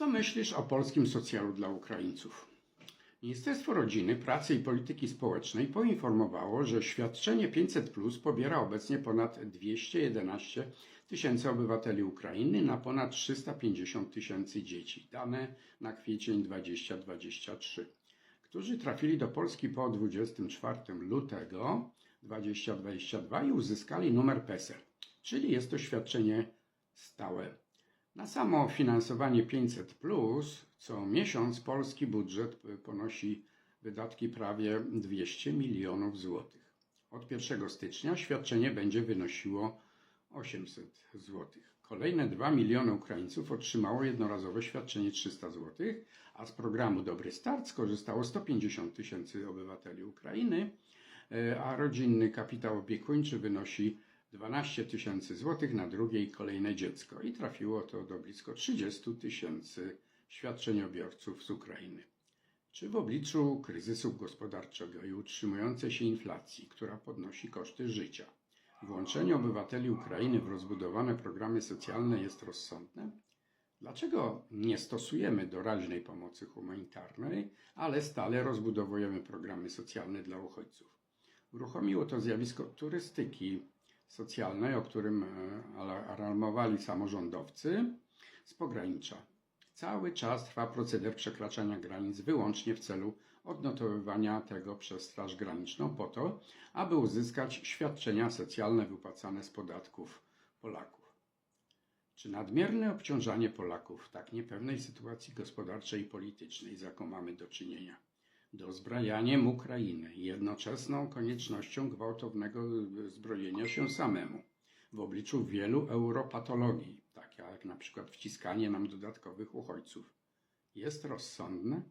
Co myślisz o polskim socjalu dla Ukraińców? Ministerstwo Rodziny, Pracy i Polityki Społecznej poinformowało, że świadczenie 500 Plus pobiera obecnie ponad 211 tysięcy obywateli Ukrainy na ponad 350 tysięcy dzieci. Dane na kwiecień 2023, którzy trafili do Polski po 24 lutego 2022 i uzyskali numer PESEL, czyli jest to świadczenie stałe. Na samo finansowanie 500 co miesiąc polski budżet ponosi wydatki prawie 200 milionów złotych. Od 1 stycznia świadczenie będzie wynosiło 800 złotych. Kolejne 2 miliony Ukraińców otrzymało jednorazowe świadczenie 300 złotych, a z programu Dobry Start skorzystało 150 tysięcy obywateli Ukrainy, e, a rodzinny kapitał opiekuńczy wynosi 12 tysięcy złotych na drugie i kolejne dziecko i trafiło to do blisko 30 tysięcy świadczeniobiorców z Ukrainy. Czy w obliczu kryzysu gospodarczego i utrzymującej się inflacji, która podnosi koszty życia, włączenie obywateli Ukrainy w rozbudowane programy socjalne jest rozsądne? Dlaczego nie stosujemy doraźnej pomocy humanitarnej, ale stale rozbudowujemy programy socjalne dla uchodźców? Uruchomiło to zjawisko turystyki socjalnej, o którym e, alarmowali samorządowcy z pogranicza. Cały czas trwa proceder przekraczania granic wyłącznie w celu odnotowywania tego przez Straż Graniczną po to, aby uzyskać świadczenia socjalne wypłacane z podatków Polaków. Czy nadmierne obciążanie Polaków w tak niepewnej sytuacji gospodarczej i politycznej, z jaką mamy do czynienia, dozbrajaniem Ukrainy jednoczesną koniecznością gwałtownego zbrojenia się samemu w obliczu wielu europatologii, tak jak na przykład wciskanie nam dodatkowych uchodźców, jest rozsądne?